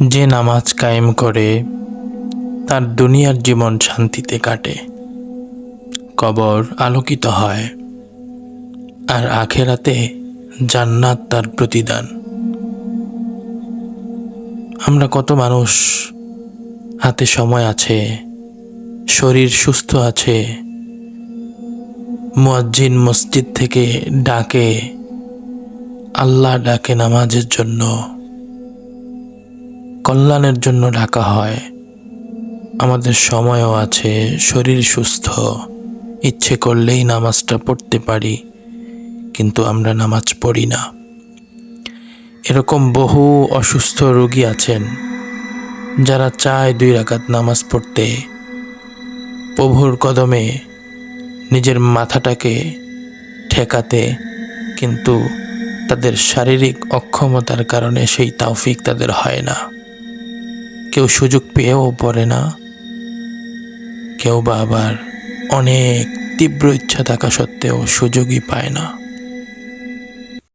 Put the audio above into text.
যে নামাজ কায়েম করে, তার দুনিয়ার জীবন শান্তিতে কাটে। কবর আলোকিত হয়, আর আখেরাতে জান্নাত তার প্রতিদান। আমরা কত মানুষ, হাতে সময় আছে, শরীর সুস্থ আছে, মুয়াজ্জিন মসজিদ থেকে ডাকে, আল্লাহ ডাকে নামাজের জন্য। কল্যাণের জন্য ডাকা হয়। আমাদের সময়ও আছে, শরীর সুস্থ, ইচ্ছে করলেই নামাজটা পড়তে পারি, কিন্তু আমরা নামাজ পড়ি না। এরকম বহু অসুস্থ রোগী আছেন, যারা চায় দুই রাকাত নামাজ পড়তে। প্রভুর কদমে নিজের মাথাটাকে ঠেকাতে, কিন্তু তাদের শারীরিক অক্ষমতার কারণে সেই তাওফিক তাদের হয় না। কেউ সুযোগ পেয়েও পড়ে না। কেউ বা আবার অনেক তীব্র ইচ্ছা থাকা সত্ত্বেও সুযোগই পায় না।